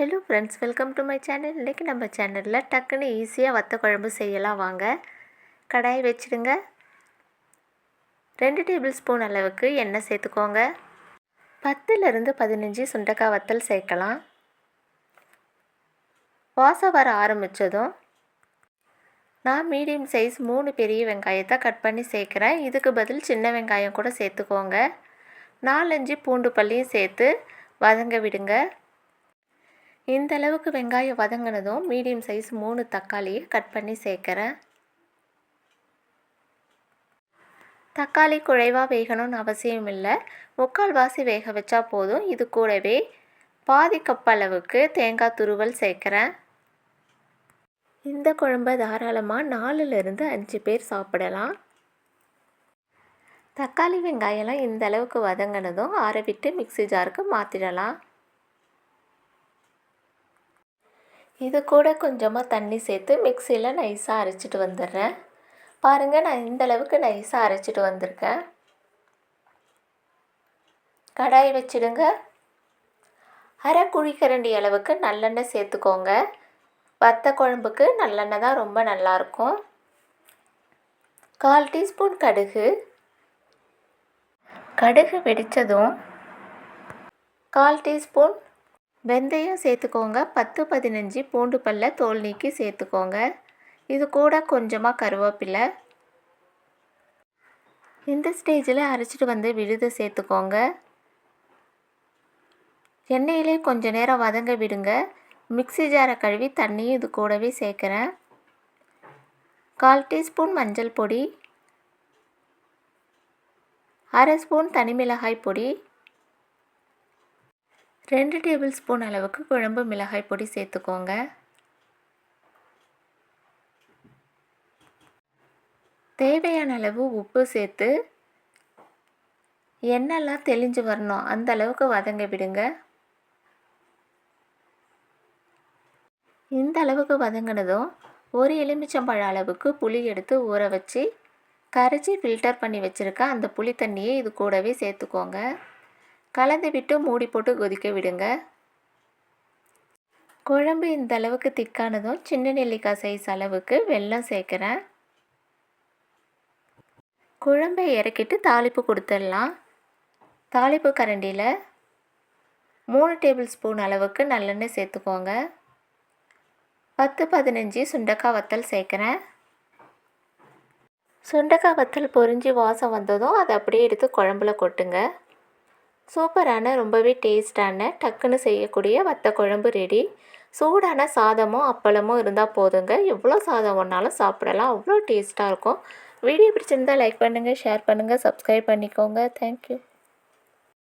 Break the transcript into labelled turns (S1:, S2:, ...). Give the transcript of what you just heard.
S1: Hello friends welcome to my channel இன்றைக்கி நம்ம சேனலில் டக்குன்னு ஈஸியாக வத்த குழம்பு செய்யலாம் வாங்க. கடாயை வச்சுடுங்க. ரெண்டு டேபிள் ஸ்பூன் அளவுக்கு எண்ணெய் சேர்த்துக்கோங்க. பத்துலேருந்து பதினஞ்சு சுண்டக்காய் வத்தல் சேர்க்கலாம். வாசம் வர ஆரம்பித்ததும் நான் மீடியம் சைஸ் மூணு பெரிய வெங்காயத்தை கட் பண்ணி சேர்க்குறேன். இதுக்கு பதில் சின்ன வெங்காயம் கூட சேர்த்துக்கோங்க. நாலஞ்சு பூண்டு பல்லியும் சேர்த்து வதங்க விடுங்க. இந்த அளவுக்கு வெங்காயம் வதங்கினதும் மீடியம் சைஸ் மூணு தக்காளியை கட் பண்ணி சேர்க்குறேன். தக்காளி குழைவாக வேகணும்னு அவசியம் இல்லை. முக்கால் வாசி வேக வச்சா போதும். இது கூடவே பாதி கப் அளவுக்கு தேங்காய் துருவல் சேர்க்குறேன். இந்த குழம்ப தாராளமாக நாலுலேருந்து அஞ்சு பேர் சாப்பிடலாம். தக்காளி வெங்காயம்லாம் இந்த அளவுக்கு வதங்கினதும் ஆற விட்டு மிக்சி ஜாருக்கு மாற்றிடலாம் இது கூட கொஞ்சமாக தண்ணி சேர்த்து மிக்சியில் நைஸாக அரைச்சிட்டு வந்துடுறேன். பாருங்கள் நான் இந்த அளவுக்கு நைஸாக அரைச்சிட்டு வந்திருக்கேன். கடாய் வச்சுடுங்க. அரை குழிக்கரண்டி அளவுக்கு நல்லெண்ணெய் சேர்த்துக்கோங்க. வத்த குழம்புக்கு நல்லெண்ணெய் தான் ரொம்ப நல்லாயிருக்கும். கால் டீஸ்பூன் கடுகு. கடுகு வெடித்ததும் கால் டீஸ்பூன் வெந்தயம் சேர்த்துக்கோங்க. பத்து பதினஞ்சு பூண்டு பல்ல தோல் நீக்கி சேர்த்துக்கோங்க. இது கூட கொஞ்சமாக கருவேப்பிலை. இந்த ஸ்டேஜில் அரைச்சிட்டு வந்து விழுத சேர்த்துக்கோங்க. எண்ணெயிலே கொஞ்ச நேரம் வதங்க விடுங்க. மிக்சி ஜாரை கழுவி தண்ணியும் இது கூடவே சேர்க்குறேன். கால் டீஸ்பூன் மஞ்சள் பொடி. அரை ஸ்பூன் தனி மிளகாய் பொடி. ரெண்டு டேபிள் ஸ்பூன் அளவுக்கு குழம்பு மிளகாய் பொடி சேர்த்துக்கோங்க. தேவையான அளவு உப்பு சேர்த்து எண்ணெய்லாம் தெளிஞ்சு வரணும். அந்த அளவுக்கு வதங்க விடுங்க. இந்த அளவுக்கு வதங்கினதும் ஒரு எலுமிச்சம்பழம் அளவுக்கு புளி எடுத்து ஊற வச்சு கரைச்சி ஃபில்டர் பண்ணி வச்சுருக்க அந்த புளி தண்ணியை இது கூடவே சேர்த்துக்கோங்க. கலந்து விட்டு மூடி போட்டு கொதிக்க விடுங்க. குழம்பு இந்த அளவுக்கு திக்கானதும் சின்ன நெல்லிக்காய் சைஸ் அளவுக்கு வெல்லம் சேர்க்குறேன். குழம்பை இறக்கிட்டு தாளிப்பு கொடுத்துடலாம். தாளிப்பு கரண்டியில் மூணு டேபிள் ஸ்பூன் அளவுக்கு நல்லெண்ணெய் சேர்த்துக்கோங்க. பத்து பதினஞ்சு சுண்டக்காய் வத்தல் சேர்க்குறேன். சுண்டக்காய் வத்தல் பொறிஞ்சி வாசம் வந்ததும் அதை அப்படியே எடுத்து குழம்புல கொட்டுங்க. சூப்பரான ரொம்பவே டேஸ்டான டக்குன்னு செய்யக்கூடிய வத்த குழம்பு ரெடி சூடான சாதமும் அப்பளமும் இருந்தால் போதுங்க. எவ்வளோ சாதம் ஒன்றாலும் சாப்பிடலாம். அவ்வளோ டேஸ்ட்டாக இருக்கும். வீடியோ பிடிச்சிருந்தால் லைக் பண்ணுங்கள் ஷேர் பண்ணுங்கள் சப்ஸ்கிரைப் பண்ணிக்கோங்க. தேங்க்யூ